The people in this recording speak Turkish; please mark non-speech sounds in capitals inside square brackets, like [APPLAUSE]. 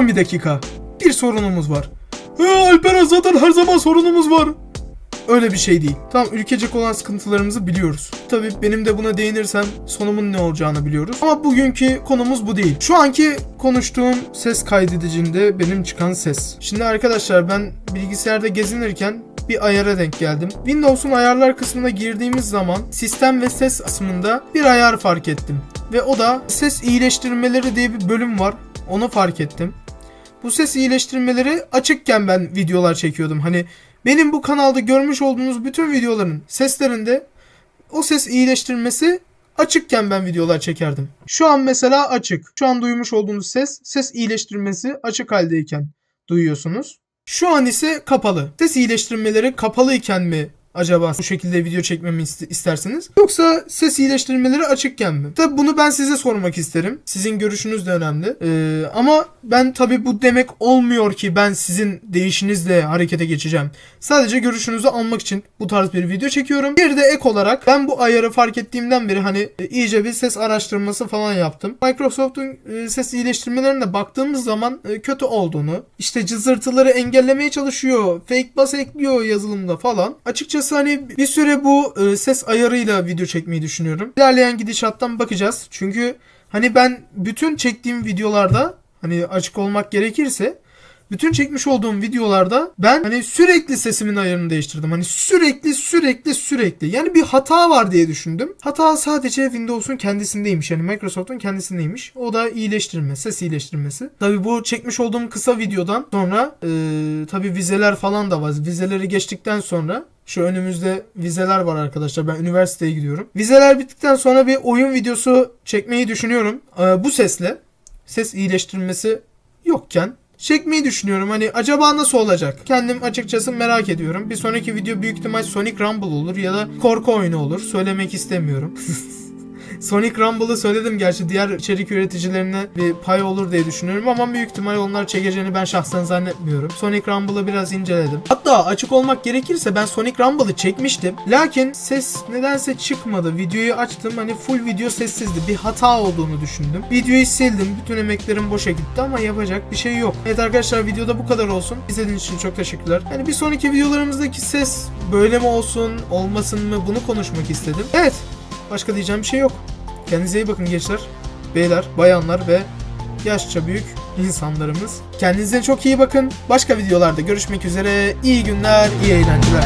Durun bir dakika. Bir sorunumuz var. Ha, Alperen zaten her zaman sorunumuz var. Öyle bir şey değil. Tamam ülkecek olan sıkıntılarımızı biliyoruz. Tabii benim de buna değinirsem sonumun ne olacağını biliyoruz. Ama bugünkü konumuz bu değil. Şu anki konuştuğum ses kaydedicinde benim çıkan ses. Şimdi arkadaşlar ben bilgisayarda gezinirken bir ayara denk geldim. Windows'un ayarlar kısmına girdiğimiz zaman sistem ve ses kısmında bir ayar fark ettim. Ve o da ses iyileştirmeleri diye bir bölüm var. Onu fark ettim. Bu ses iyileştirmeleri açıkken ben videolar çekiyordum. Hani benim bu kanalda görmüş olduğunuz bütün videoların seslerinde o ses iyileştirmesi açıkken ben videolar çekerdim. Şu an mesela açık. Şu an duymuş olduğunuz ses ses iyileştirmesi açık haldeyken duyuyorsunuz. Şu an ise kapalı. Ses iyileştirmeleri kapalıyken mi acaba bu şekilde video çekmemi iste- istersiniz? Yoksa ses iyileştirmeleri açıkken mi? Tabi bunu ben size sormak isterim. Sizin görüşünüz de önemli. Ee, ama ben tabi bu demek olmuyor ki ben sizin değişinizle harekete geçeceğim. Sadece görüşünüzü almak için bu tarz bir video çekiyorum. Bir de ek olarak ben bu ayarı fark ettiğimden beri hani e, iyice bir ses araştırması falan yaptım. Microsoft'un e, ses iyileştirmelerine baktığımız zaman e, kötü olduğunu, işte cızırtıları engellemeye çalışıyor, fake bass ekliyor yazılımda falan. Açıkçası hani bir süre bu e, ses ayarıyla video çekmeyi düşünüyorum. İlerleyen gidişattan bakacağız. Çünkü hani ben bütün çektiğim videolarda hani açık olmak gerekirse bütün çekmiş olduğum videolarda ben hani sürekli sesimin ayarını değiştirdim. Hani sürekli sürekli sürekli. Yani bir hata var diye düşündüm. Hata sadece Windows'un kendisindeymiş. Yani Microsoft'un kendisindeymiş. O da iyileştirme, ses iyileştirmesi. Tabi bu çekmiş olduğum kısa videodan sonra e, tabi vizeler falan da var. Vizeleri geçtikten sonra şu önümüzde vizeler var arkadaşlar. Ben üniversiteye gidiyorum. Vizeler bittikten sonra bir oyun videosu çekmeyi düşünüyorum. E, bu sesle. Ses iyileştirmesi yokken çekmeyi düşünüyorum. Hani acaba nasıl olacak? Kendim açıkçası merak ediyorum. Bir sonraki video büyük ihtimal Sonic Rumble olur ya da korku oyunu olur. Söylemek istemiyorum. [LAUGHS] Sonic Rumble'ı söyledim gerçi diğer içerik üreticilerine bir pay olur diye düşünüyorum ama büyük ihtimal onlar çekeceğini ben şahsen zannetmiyorum. Sonic Rumble'ı biraz inceledim. Hatta açık olmak gerekirse ben Sonic Rumble'ı çekmiştim. Lakin ses nedense çıkmadı. Videoyu açtım hani full video sessizdi. Bir hata olduğunu düşündüm. Videoyu sildim. Bütün emeklerim boşa gitti ama yapacak bir şey yok. Evet arkadaşlar videoda bu kadar olsun. İzlediğiniz için çok teşekkürler. Yani bir sonraki videolarımızdaki ses böyle mi olsun, olmasın mı bunu konuşmak istedim. Evet. Başka diyeceğim bir şey yok. Kendinize iyi bakın gençler, beyler, bayanlar ve yaşça büyük insanlarımız. Kendinize çok iyi bakın. Başka videolarda görüşmek üzere. İyi günler, iyi eğlenceler.